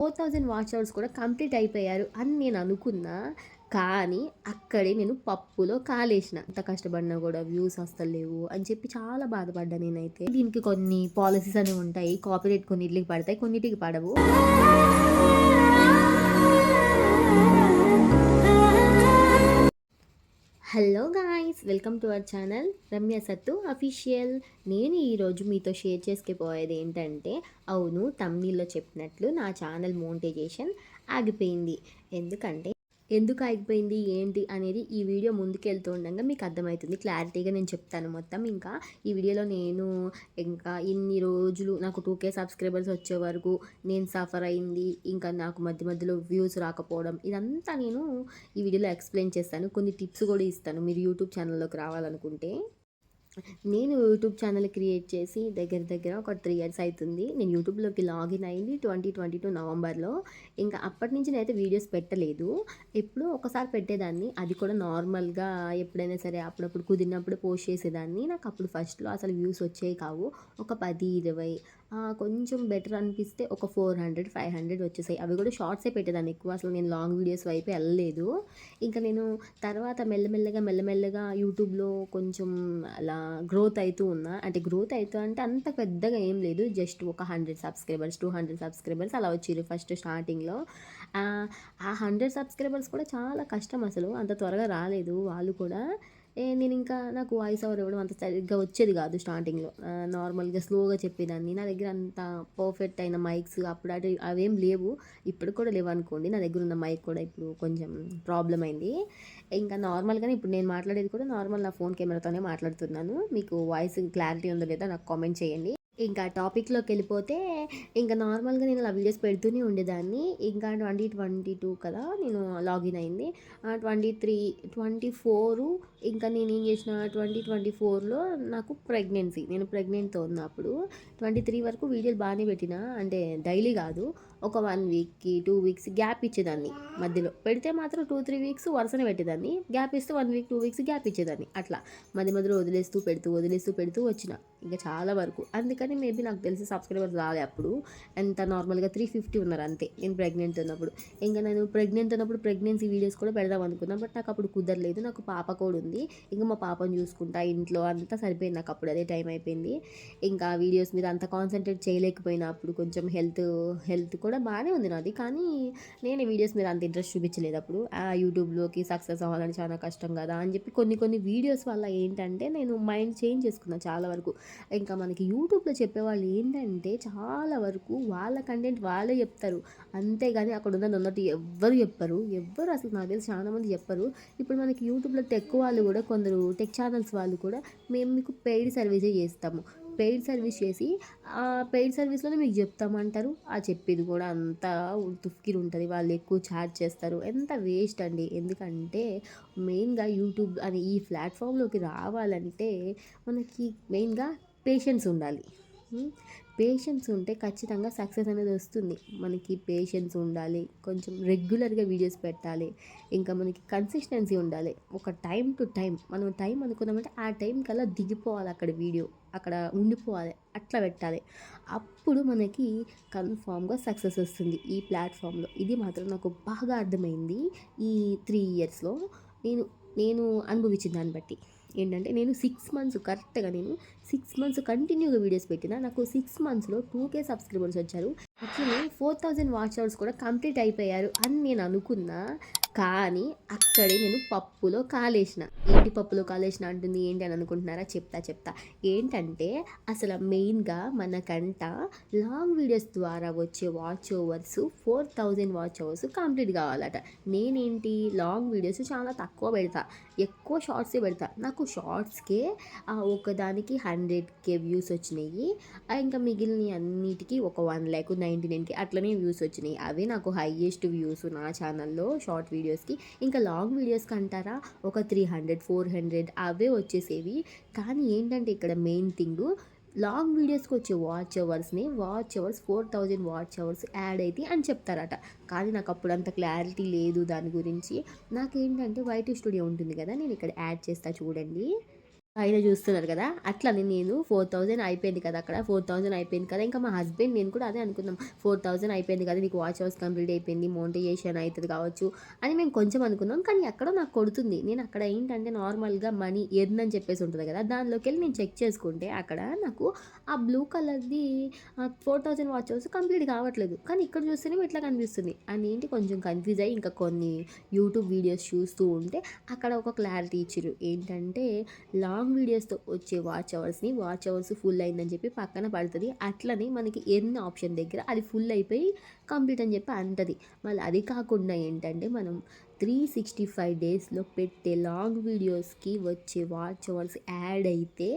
Four thousand watch hours కూడా complete అయిపోయారు అని నేను అనుకున్నా. కానీ అక్కడే నేను పప్పులో కాలేసిన. అంత కష్టపడినా కూడా వ్యూస్ వస్తలేవు అని చెప్పి చాలా బాధపడ్డా నేనైతే. దీనికి కొన్ని పాలసీస్ అనేవి ఉంటాయి. కాపీరేట్ కొన్నిటికి పడతాయి కొన్నిటికి పడవు. Hello guys welcome to our channel Ramya Sattu official నేను ఈరోజు మీతో షేర్ చేసుకుపోయేది ఏంటంటే అవును తమ్మిల్లో చెప్పినట్లు నా ఛానల్ మోనిటైజేషన్ ఆగిపోయింది. ఎందుకంటే ఎందుకు ఆగిపోయింది ఏంటి అనేది ఈ వీడియో ముందుకెళ్తూ ఉండగా మీకు అర్థమవుతుంది. క్లారిటీగా నేను చెప్తాను మొత్తం. ఇంకా ఈ వీడియోలో నేను ఇంకా ఇన్ని రోజులు నాకు టూ కే సబ్స్క్రైబర్స్ వచ్చే వరకు నేను సఫర్ అయింది. ఇంకా నాకు మధ్య మధ్యలో వ్యూస్ రాకపోవడం ఇదంతా నేను ఈ వీడియోలో ఎక్స్ప్లెయిన్ చేస్తాను. కొన్ని టిప్స్ కూడా ఇస్తాను. మీరు యూట్యూబ్ ఛానల్లోకి రావాలనుకుంటే నేను యూట్యూబ్ ఛానల్ క్రియేట్ చేసి దగ్గర దగ్గర ఒక త్రీ ఇయర్స్ అవుతుంది నేను యూట్యూబ్లోకి లాగిన్ అయింది ట్వంటీ ట్వంటీ టూ నవంబర్లో. ఇంకా అప్పటి నుంచి నేనైతే వీడియోస్ పెట్టలేదు. ఎప్పుడు ఒకసారి పెట్టేదాన్ని. అది కూడా నార్మల్గా ఎప్పుడైనా సరే అప్పుడప్పుడు కుదిరినప్పుడు పోస్ట్ చేసేదాన్ని. నాకు అప్పుడు ఫస్ట్లో అసలు వ్యూస్ వచ్చేవి కావు. ఒక పది ఇరవై కొంచెం బెటర్ అనిపిస్తే ఒక ఫోర్ హండ్రెడ్ ఫైవ్ హండ్రెడ్ వచ్చేసాయి. అవి కూడా షార్ట్సే పెట్టేదాన్ని ఎక్కువ. అసలు నేను లాంగ్ వీడియోస్ వైపు వెళ్ళలేదు. ఇంకా నేను తర్వాత మెల్లమెల్లగా మెల్లమెల్లగా యూట్యూబ్లో కొంచెం అలా గ్రోత్ అవుతూ ఉన్నా. అంటే గ్రోత్ అవుతూ అంటే అంత పెద్దగా ఏం లేదు. జస్ట్ ఒక hundred subscribers two hundred subscribers అలా వచ్చారు ఫస్ట్ స్టార్టింగ్లో ఆ హండ్రెడ్ సబ్స్క్రైబర్స్ కూడా చాలా కష్టం అసలు. అంత త్వరగా రాలేదు వాళ్ళు కూడా. నేను ఇంకా నాకు వాయిస్ ఓవర్ ఇవ్వడం అంత సరిగ్గా వచ్చేది కాదు స్టార్టింగ్లో నార్మల్గా స్లోగా చెప్పేదాన్ని. నా దగ్గర అంత పర్ఫెక్ట్ అయిన మైక్స్ అప్పుడు అటు అవేం లేవు. ఇప్పుడు కూడా లేవు అనుకోండి. నా దగ్గర ఉన్న మైక్ కూడా ఇప్పుడు కొంచెం ప్రాబ్లం అయింది. ఇంకా నార్మల్గానే ఇప్పుడు నేను మాట్లాడేది కూడా నార్మల్ నా ఫోన్ కెమెరాతోనే మాట్లాడుతున్నాను. మీకు వాయిస్ క్లారిటీ ఉందో లేదో నాకు కామెంట్ చేయండి. ఇంకా టాపిక్లోకి వెళ్ళిపోతే ఇంకా నార్మల్గా నేను ఆ వీడియోస్ పెడుతూనే ఉండేదాన్ని. ఇంకా ట్వంటీ ట్వంటీ టూ కదా నేను లాగిన్ అయింది. ట్వంటీ త్రీ ట్వంటీ ఫోరు ఇంకా నేను ఏం చేసిన ట్వంటీ ట్వంటీ ఫోర్లో నాకు ప్రెగ్నెన్సీ నేను ప్రెగ్నెంట్తో ఉన్నప్పుడు ట్వంటీ త్రీ వరకు వీడియోలు బాగానే పెట్టిన. అంటే డైలీ కాదు. ఒక వన్ వీక్కి టూ వీక్స్ గ్యాప్ ఇచ్చేదాన్ని. మధ్యలో పెడితే మాత్రం టూ త్రీ వీక్స్ వరుసనే పెట్టేదాన్ని. గ్యాప్ ఇస్తే one week two weeks gap ఇచ్చేదాన్ని. అట్లా మధ్య మధ్యలో వదిలేస్తూ పెడుతూ వదిలేస్తూ పెడుతూ వచ్చిన. ఇంకా చాలా వరకు. అందుకని మేబీ నాకు తెలిసి సబ్స్క్రైబర్స్ రాలే అప్పుడు. ఎంత నార్మల్గా త్రీ ఫిఫ్టీ ఉన్నారు అంతే. నేను ప్రెగ్నెంట్ ఉన్నప్పుడు. ఇంకా నేను ప్రెగ్నెంట్ ఉన్నప్పుడు ప్రెగ్నెన్సీ వీడియోస్ కూడా పెడదాం అనుకున్నాను బట్ నాకు అప్పుడు కుదరలేదు. నాకు పాప కూడా ఉంది. ఇంకా మా పాపను చూసుకుంటా ఇంట్లో అంతా సరిపోయింది నాకు అప్పుడు. అదే టైం అయిపోయింది. ఇంకా వీడియోస్ మీద అంత కాన్సన్ట్రేట్ చేయలేకపోయినా అప్పుడు కొంచెం హెల్త్ హెల్త్ కూడా కూడా బాగానే ఉంది నాది. కానీ నేను వీడియోస్ మీద అంత ఇంట్రెస్ట్ చూపించలేదు అప్పుడు. ఆ యూట్యూబ్లోకి సక్సెస్ అవ్వాలని చాలా కష్టం కదా అని చెప్పి కొన్ని కొన్ని వీడియోస్ వల్ల ఏంటంటే నేను మైండ్ చేంజ్ చేసుకున్నాను చాలా వరకు. ఇంకా మనకి యూట్యూబ్లో చెప్పేవాళ్ళు ఏంటంటే చాలా వరకు వాళ్ళ కంటెంట్ వాళ్ళే చెప్తారు. అంతేగాని అక్కడ ఉన్న ఉన్నట్టు ఎవ్వరు చెప్పరు. ఎవ్వరు అసలు నాకు తెలిసి చాలామంది చెప్పరు. ఇప్పుడు మనకి యూట్యూబ్లో టెక్ వాళ్ళు కూడా కొందరు టెక్ ఛానల్స్ వాళ్ళు కూడా మేము మీకు పెయిడ్ సర్వీసే చేస్తాము. పెయిడ్ సర్వీస్ చేసి ఆ పెయిడ్ సర్వీస్లోనే మీకు చెప్తామంటారు. ఆ చెప్పేది కూడా అంతా తుఫ్కిర్ ఉంటుంది. వాళ్ళు ఎక్కువ ఛార్జ్ చేస్తారు. ఎంత వేస్ట్ అండి. ఎందుకంటే మెయిన్గా యూట్యూబ్ అని ఈ ప్లాట్ఫామ్లోకి రావాలంటే మనకి మెయిన్గా పేషెన్స్ ఉండాలి. పేషెన్స్ ఉంటే ఖచ్చితంగా సక్సెస్ అనేది వస్తుంది. మనకి పేషెన్స్ ఉండాలి. కొంచెం రెగ్యులర్గా వీడియోస్ పెట్టాలి. ఇంకా మనకి కన్సిస్టెన్సీ ఉండాలి. ఒక టైం టు టైం. మనం టైం అనుకున్నామంటే ఆ టైం కల్లా దిగిపోవాలి అక్కడ వీడియో. అక్కడ ఉండిపోవాలి అట్లా పెట్టాలి. అప్పుడు మనకి కన్ఫామ్గా సక్సెస్ వస్తుంది ఈ ప్లాట్ఫామ్లో. ఇది మాత్రం నాకు బాగా అర్థమైంది ఈ త్రీ ఇయర్స్లో. నేను నేను అనుభవించిన దాన్ని బట్టి. ఏంటంటే నేను సిక్స్ మంత్స్ కరెక్ట్గా నేను సిక్స్ మంత్స్ కంటిన్యూగా వీడియోస్ పెట్టిన నాకు సిక్స్ మంత్స్లో టూ కే సబ్స్క్రైబర్స్ వచ్చారు. అట్లనే ఫోర్ థౌజండ్ వాచ్ అవర్స్ కూడా కంప్లీట్ అయిపోయారు అని నేను అనుకున్నా. కానీ అక్కడే నేను పప్పులో కాలేసిన. ఏంటి పప్పులో కాలేసిన అంటుంది ఏంటి అని అనుకుంటున్నారా? చెప్తా చెప్తా. ఏంటంటే అసలు మెయిన్గా మనకంట లాంగ్ వీడియోస్ ద్వారా వచ్చే watch hours four thousand watch hours complete కావాలట. నేనేంటి? లాంగ్ వీడియోస్ చాలా తక్కువ పెడతా. ఎక్కువ షార్ట్సే పెడతా. నాకు షార్ట్స్కే ఒకదానికి హండ్రెడ్ కే వ్యూస్ వచ్చినాయి. ఇంకా మిగిలిన అన్నిటికీ ఒక వన్ ల్యాక్ నైంటీ నైన్కి అట్లనే వ్యూస్ వచ్చినాయి. అవే నాకు హైయెస్ట్ వ్యూస్ నా ఛానల్లో షార్ట్ వీడియోస్కి. ఇంకా లాంగ్ వీడియోస్కి అంటారా? ఒక త్రీ హండ్రెడ్ ఫోర్ హండ్రెడ్ అవే వచ్చేసేవి. కానీ ఏంటంటే ఇక్కడ మెయిన్ థింగ్ లాంగ్ వీడియోస్కి వచ్చే watch అవర్స్ని watch hours four thousand watch hours add అయితే అని చెప్తారట. కానీ నాకు అప్పుడు అంత క్లారిటీ లేదు దాని గురించి. నాకేంటంటే వైట్ స్టూడియో ఉంటుంది కదా నేను ఇక్కడ యాడ్ చేస్తా చూడండి. పైన చూస్తున్నారు కదా అట్లని నేను ఫోర్ థౌజండ్ అయిపోయింది కదా అక్కడ ఫోర్ థౌజండ్ అయిపోయింది కదా ఇంకా మా హస్బెండ్ నేను కూడా అదే అనుకున్నాం. ఫోర్ థౌజండ్ అయిపోయింది కదా నీకు వాచ్ అవర్స్ కంప్లీట్ అయిపోయింది మోనిటైజేషన్ అవుతుంది కావచ్చు అని మేము కొంచెం అనుకున్నాం. కానీ అక్కడ నాకు కొడుతుంది. నేను అక్కడ ఏంటంటే నార్మల్గా మనీ ఎర్న్ అని చెప్పేసి ఉంటుంది కదా దానిలోకి వెళ్ళి నేను చెక్ చేసుకుంటే అక్కడ నాకు ఆ బ్లూ కలర్ది four thousand watch hours complete కావట్లేదు. కానీ ఇక్కడ చూస్తేనే ఇట్లా కనిపిస్తుంది. అని ఏంటి కొంచెం కన్ఫ్యూజ్ అయ్యి ఇంకా కొన్ని యూట్యూబ్ వీడియోస్ చూస్తూ ఉంటే అక్కడ ఒక క్లారిటీ ఇచ్చారు ఏంటంటే లాంగ్ వీడియోస్తో వచ్చే వాచ్ అవర్స్ని వాచ్ అవర్స్ ఫుల్ అయిందని చెప్పి పక్కన పడుతుంది. అట్లనే మనకి ఎన్ని ఆప్షన్ దగ్గర అది ఫుల్ అయిపోయి కంప్లీట్ అని చెప్పి అంటది. మళ్ళీ అది కాకుండా ఏంటంటే మనం త్రీ సిక్స్టీ ఫైవ్ డేస్లో పెట్టే లాంగ్ వీడియోస్కి వచ్చే వాచ్ అవర్స్ యాడ్ అయితే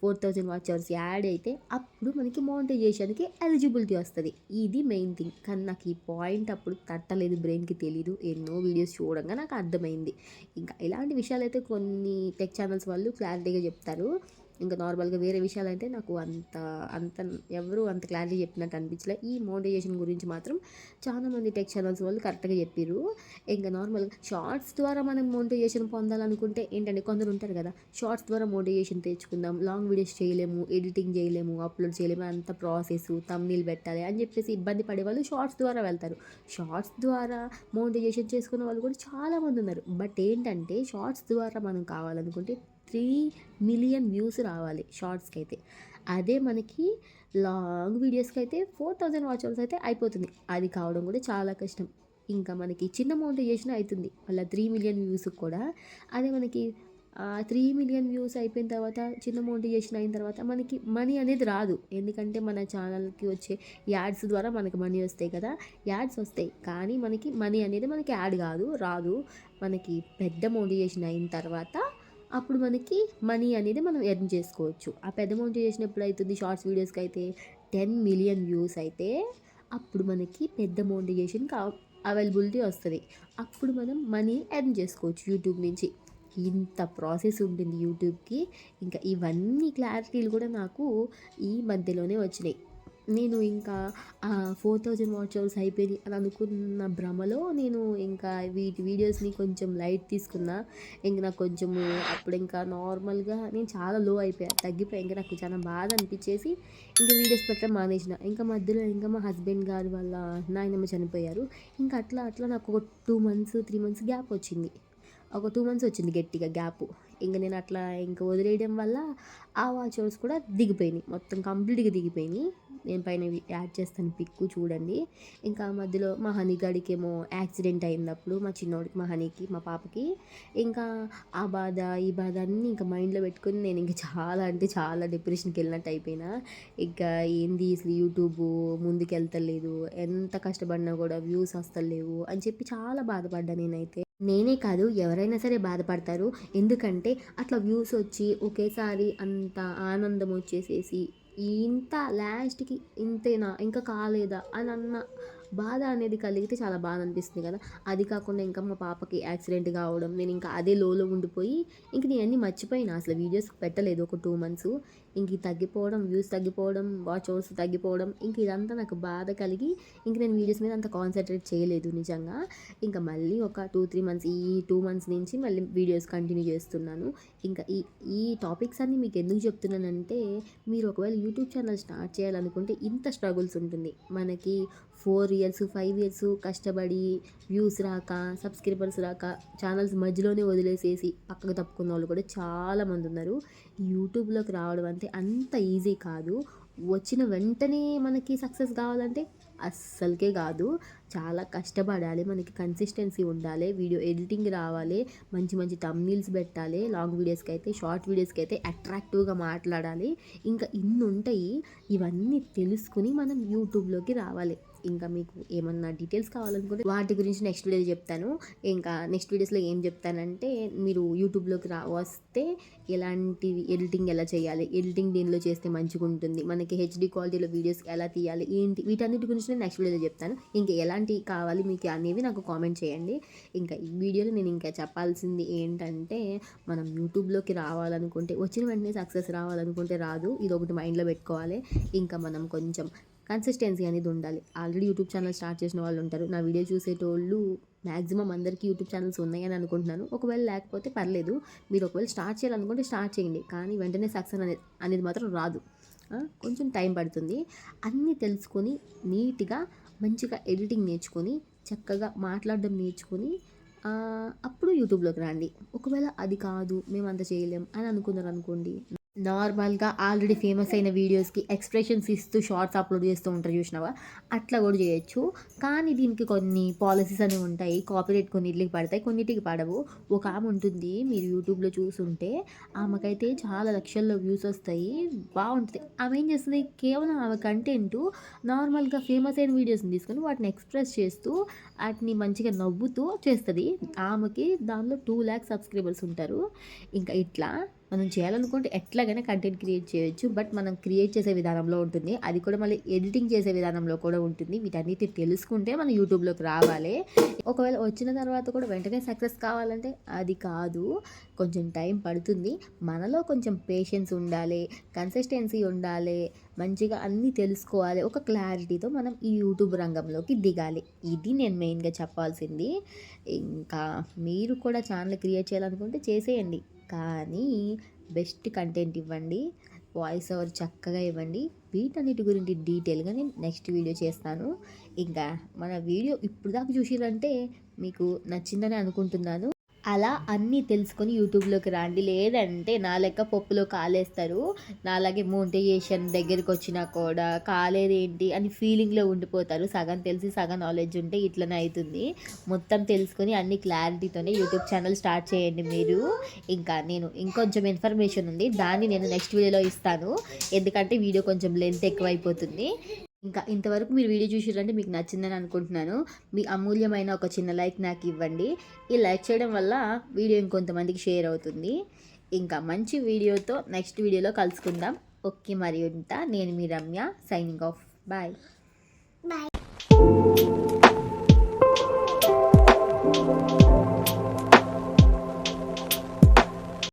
four thousand watch hours add అయితే అప్పుడు మనకి మోనిటైజేషన్కి ఎలిజిబిలిటీ వస్తుంది. ఇది మెయిన్ థింగ్ కానీ నాకు ఈ పాయింట్ అప్పుడు తట్టలేదు బ్రెయిన్కి తెలీదు. ఎన్నో వీడియోస్ చూడంగా నాకు అర్థమైంది. ఇంకా ఇలాంటి విషయాలు అయితే కొన్ని టెక్ ఛానల్స్ వాళ్ళు క్లారిటీగా చెప్తారు. ఇంకా నార్మల్గా వేరే విషయాలు అయితే నాకు అంత అంత ఎవరు అంత క్లారిటీ చెప్పినట్టు అనిపించలే. ఈ మోటివేషన్ గురించి మాత్రం చాలామంది టెక్ ఛానల్స్ వాళ్ళు కరెక్ట్గా చెప్పారు ఇంకా నార్మల్గా షార్ట్స్ ద్వారా మనం మోటివేషన్ పొందాలనుకుంటే ఏంటంటే కొందరు ఉంటారు కదా షార్ట్స్ ద్వారా మోటివేషన్ తెచ్చుకుందాం లాంగ్ వీడియోస్ చేయలేము ఎడిటింగ్ చేయలేము అప్లోడ్ చేయలేము అంత ప్రాసెస్ తమ్నీళ్ళు పెట్టాలి అని చెప్పేసి ఇబ్బంది పడే వాళ్ళు షార్ట్స్ ద్వారా వెళ్తారు. షార్ట్స్ ద్వారా మోటివేషన్ చేసుకున్న వాళ్ళు కూడా చాలామంది ఉన్నారు. బట్ ఏంటంటే షార్ట్స్ ద్వారా మనం కావాలనుకుంటే త్రీ మిలియన్ వ్యూస్ రావాలి షార్ట్స్కి అయితే. అదే మనకి లాంగ్ వీడియోస్కి అయితే ఫోర్ థౌజండ్ వాచ్ అవర్స్ అయితే అయిపోతుంది. అది కావడం కూడా చాలా కష్టం. ఇంకా మనకి చిన్న మోటివేషన్ అవుతుంది మళ్ళీ త్రీ మిలియన్ వ్యూస్కి కూడా. అదే మనకి త్రీ మిలియన్ వ్యూస్ అయిపోయిన తర్వాత చిన్న మోటివేషన్ అయిన తర్వాత మనకి మనీ అనేది రాదు. ఎందుకంటే మన ఛానల్కి వచ్చే యాడ్స్ ద్వారా మనకి మనీ వస్తాయి కదా. యాడ్స్ వస్తాయి. కానీ మనకి మనీ అనేది మనకి యాడ్ కాదు రాదు. మనకి పెద్ద మోటివేషన్ అయిన తర్వాత అప్పుడు మనకి మనీ అనేది మనం ఎర్న్ చేసుకోవచ్చు. ఆ పెద్ద మోటివేషన్ ఎప్పుడు అవుతుంది షార్ట్స్ వీడియోస్కి అయితే టెన్ మిలియన్ వ్యూస్ అయితే అప్పుడు మనకి పెద్ద మోటివేషన్ అవైలబిలిటీ వస్తుంది. అప్పుడు మనం మనీ ఎర్న్ చేసుకోవచ్చు యూట్యూబ్ నుంచి. ఇంత ప్రాసెస్ ఉంటుంది యూట్యూబ్కి ఇంకా ఇవన్నీ క్లారిటీలు కూడా నాకు ఈ మధ్యలోనే వచ్చినాయి. నేను ఇంకా ఫోర్ థౌజండ్ వాచ్ అవర్స్ అయిపోయింది అని అనుకున్న భ్రమలో నేను ఇంకా వీటి వీడియోస్ని కొంచెం లైట్ తీసుకున్నా. ఇంకా నాకు కొంచెము అప్పుడు ఇంకా నార్మల్గా నేను చాలా లో అయిపోయా. తగ్గిపోయా. ఇంకా నాకు చాలా బాధ అనిపించేసి ఇంకా వీడియోస్ పెట్టడం మానేసిన. ఇంకా మధ్యలో ఇంకా మా హస్బెండ్ గారు వల్ల నాయనమ్మ చనిపోయారు. ఇంకా అట్లా అట్లా నాకు ఒక two months three months gap వచ్చింది. ఒక టూ మంత్స్ వచ్చింది గట్టిగా గ్యాప్ ఇంకా నేను అట్లా ఇంకా వదిలేయడం వల్ల ఆ వాచ్ అవర్స్ కూడా దిగిపోయినాయి. మొత్తం కంప్లీట్గా దిగిపోయినాయి. నేను పైన యాడ్ చేస్తాను పిక్కు చూడండి. ఇంకా మధ్యలో మా హనీగాడికి ఏమో యాక్సిడెంట్ అయినప్పుడు మా చిన్నోడికి మా హనీకి మా పాపకి. ఇంకా ఆ బాధ ఈ బాధ అన్నీ ఇంకా మైండ్లో పెట్టుకొని నేను ఇంకా చాలా అంటే చాలా డిప్రెషన్కి వెళ్ళినట్టు అయిపోయినా. ఇంకా ఏంది అసలు యూట్యూబ్ ముందుకు వెళ్తలేదు ఎంత కష్టపడినా కూడా వ్యూస్ వస్తలేవు అని చెప్పి చాలా బాధపడ్డా నేనైతే. నేనే కాదు ఎవరైనా సరే బాధపడతారు. ఎందుకంటే అట్లా వ్యూస్ వచ్చి ఒకేసారి అంత ఆనందం వచ్చేసేసి ఇంత లాస్ట్కి ఇంతేనా ఇంకా కాలేదా అని అన్న బాధ అనేది కలిగితే చాలా బాధ అనిపిస్తుంది కదా. అది కాకుండా ఇంకా మా పాపకి యాక్సిడెంట్ కావడం నేను ఇంకా అదే లోలో ఉండిపోయి ఇంక నేను అన్నీ మర్చిపోయినా. అసలు వీడియోస్ పెట్టలేదు ఒక టూ మంత్స్. ఇంక తగ్గిపోవడం వ్యూస్ తగ్గిపోవడం వాచ్ అవర్స్ తగ్గిపోవడం ఇంక ఇదంతా నాకు బాధ కలిగి ఇంక నేను వీడియోస్ మీద అంత కాన్సన్ట్రేట్ చేయలేదు నిజంగా. ఇంకా మళ్ళీ ఒక టూ త్రీ మంత్స్ ఈ టూ మంత్స్ నుంచి మళ్ళీ వీడియోస్ కంటిన్యూ చేస్తున్నాను. ఇంకా ఈ ఈ టాపిక్స్ అన్నీ మీకు ఎందుకు చెప్తున్నానంటే మీరు ఒకవేళ యూట్యూబ్ ఛానల్ స్టార్ట్ చేయాలనుకుంటే ఇంత స్ట్రగుల్స్ ఉంటుంది. మనకి ఫోర్ ఇయర్స్ ఫైవ్ ఇయర్స్ కష్టపడి వ్యూస్ రాక సబ్స్క్రైబర్స్ రాక ఛానల్స్ మధ్యలోనే వదిలేసేసి పక్కకు తప్పుకున్న వాళ్ళు కూడా చాలామంది ఉన్నారు. యూట్యూబ్లోకి రావడం అంటే అంత ఈజీ కాదు. వచ్చిన వెంటనే మనకి సక్సెస్ కావాలంటే అస్సలకే కాదు. చాలా కష్టపడాలి మనకి కన్సిస్టెన్సీ ఉండాలి వీడియో ఎడిటింగ్ రావాలి మంచి మంచి టమ్నీల్స్ పెట్టాలి లాంగ్ వీడియోస్కి అయితే షార్ట్ వీడియోస్కి అయితే అట్రాక్టివ్గా మాట్లాడాలి. ఇంకా ఇన్ని ఉంటాయి ఇవన్నీ తెలుసుకుని మనం యూట్యూబ్లోకి రావాలి. ఇంకా మీకు ఏమన్నా డీటెయిల్స్ కావాలనుకుంటే వాటి గురించి నెక్స్ట్ వీడియో చెప్తాను. ఇంకా నెక్స్ట్ వీడియోస్లో ఏం చెప్తానంటే మీరు యూట్యూబ్లోకి రా వస్తే ఎలాంటివి ఎడిటింగ్ ఎలా చేయాలి ఎడిటింగ్ దీనిలో చేస్తే మంచిగా ఉంటుంది మనకి హెచ్డి క్వాలిటీలో వీడియోస్ ఎలా తీయాలి ఏంటి వీటన్నిటి గురించి నేను నెక్స్ట్ వీడియోలో చెప్తాను. ఇంకా ఎలాంటి కావాలి మీకు అనేవి నాకు కామెంట్ చేయండి. ఇంకా ఈ వీడియోలో నేను ఇంకా చెప్పాల్సింది ఏంటంటే మనం యూట్యూబ్లోకి రావాలనుకుంటే వచ్చిన వెంటనే సక్సెస్ రావాలనుకుంటే రాదు ఇది ఒకటి మైండ్లో పెట్టుకోవాలి. ఇంకా మనం కొంచెం కన్సిస్టెన్సీ అనేది ఉండాలి. ఆల్రెడీ యూట్యూబ్ ఛానల్ స్టార్ట్ చేసిన వాళ్ళు ఉంటారు. నా వీడియో చూసేటోళ్ళు మ్యాక్సిమం అందరికీ యూట్యూబ్ ఛానల్స్ ఉన్నాయని అనుకుంటున్నాను. ఒకవేళ లేకపోతే పర్లేదు. మీరు ఒకవేళ స్టార్ట్ చేయాలనుకుంటే స్టార్ట్ చేయండి. కానీ వెంటనే సక్సెస్ అనేది అనేది మాత్రం రాదు. కొంచెం టైం పడుతుంది. అన్నీ తెలుసుకొని నీట్గా మంచిగా ఎడిటింగ్ నేర్చుకొని చక్కగా మాట్లాడడం నేర్చుకొని అప్పుడు యూట్యూబ్లోకి రండి. ఒకవేళ అది కాదు మేము అంత చేయలేం అని అనుకున్నారు అనుకోండి నార్మల్గా ఆల్రెడీ ఫేమస్ అయిన వీడియోస్కి ఎక్స్ప్రెషన్స్ ఇస్తూ షార్ట్స్ అప్లోడ్ చేస్తూ ఉంటారు చూసినావా? అట్లా కూడా చేయొచ్చు. కానీ దీనికి కొన్ని పాలసీస్ అనేవి ఉంటాయి. కాపీరేట్ కొన్నిటికి పడతాయి కొన్నిటికి పడవు. ఒక ఆమె ఉంటుంది మీరు యూట్యూబ్లో చూసుంటే ఆమెకైతే చాలా లక్షల్లో వ్యూస్ వస్తాయి. బాగుంటుంది. ఆమె ఏం చేస్తుంది? కేవలం ఆమె కంటెంట్ నార్మల్గా ఫేమస్ అయిన వీడియోస్ని తీసుకొని వాటిని ఎక్స్ప్రెస్ చేస్తూ వాటిని మంచిగా నవ్వుతూ చేస్తుంది. ఆమెకి దానిలో టూ ల్యాక్స్ సబ్స్క్రైబర్స్ ఉంటారు. ఇంకా ఇట్లా మనం చేయాలనుకుంటే ఎట్లాగైనా కంటెంట్ క్రియేట్ చేయొచ్చు బట్ మనం క్రియేట్ చేసే విధానంలో ఉంటుంది. అది కూడా మళ్ళీ ఎడిటింగ్ చేసే విధానంలో కూడా ఉంటుంది. వీటన్నిటి తెలుసుకుంటే మనం యూట్యూబ్లోకి రావాలి. ఒకవేళ వచ్చిన తర్వాత కూడా వెంటనే సక్సెస్ కావాలంటే అది కాదు. కొంచెం టైం పడుతుంది. మనలో కొంచెం పేషెన్స్ ఉండాలి కన్సిస్టెన్సీ ఉండాలి మంచిగా అన్నీ తెలుసుకోవాలి. ఒక క్లారిటీతో మనం ఈ యూట్యూబ్ రంగంలోకి దిగాలి. ఇది నేను మెయిన్గా చెప్పాల్సింది. ఇంకా మీరు కూడా ఛానల్ క్రియేట్ చేయాలనుకుంటే చేసేయండి. కానీ బెస్ట్ కంటెంట్ ఇవ్వండి వాయిస్ ఓవర్ చక్కగా ఇవ్వండి. వీటన్నిటి గురించి డీటెయిల్గా నేను నెక్స్ట్ వీడియో చేస్తాను. ఇంకా మన వీడియో ఇప్పుడు దాకా చూసిరంటే మీకు నచ్చిందని అనుకుంటున్నాను. అలా అన్నీ తెలుసుకొని యూట్యూబ్లోకి రండి. లేదంటే నా లెక్క పప్పులో కాలేస్తారు. నాలాగే మోనిటైజేషన్ దగ్గరికి వచ్చినా కూడా కాలేదేంటి అని ఫీలింగ్లో ఉండిపోతారు. సగం తెలిసి సగం నాలెడ్జ్ ఉంటే ఇట్లనే అవుతుంది మొత్తం తెలుసుకొని అన్ని క్లారిటీతోనే యూట్యూబ్ ఛానల్ స్టార్ట్ చేయండి మీరు. ఇంకా నేను ఇంకొంచెం ఇన్ఫర్మేషన్ ఉంది. దాన్ని నేను నెక్స్ట్ వీడియోలో ఇస్తాను. ఎందుకంటే వీడియో కొంచెం లెంత్ ఎక్కువైపోతుంది. ఇంకా ఇంతవరకు మీరు వీడియో చూసారంటే మీకు నచ్చిందని అనుకుంటున్నాను. మీ అమూల్యమైన ఒక చిన్న లైక్ నాకు ఇవ్వండి. ఈ లైక్ చేయడం వల్ల వీడియో ఇంకొంతమందికి షేర్ అవుతుంది. ఇంకా మంచి వీడియోతో నెక్స్ట్ వీడియోలో కలుసుకుందాం. ఓకే మరి ఉంటా. నేను మీ Ramya signing off. Bye. Bye.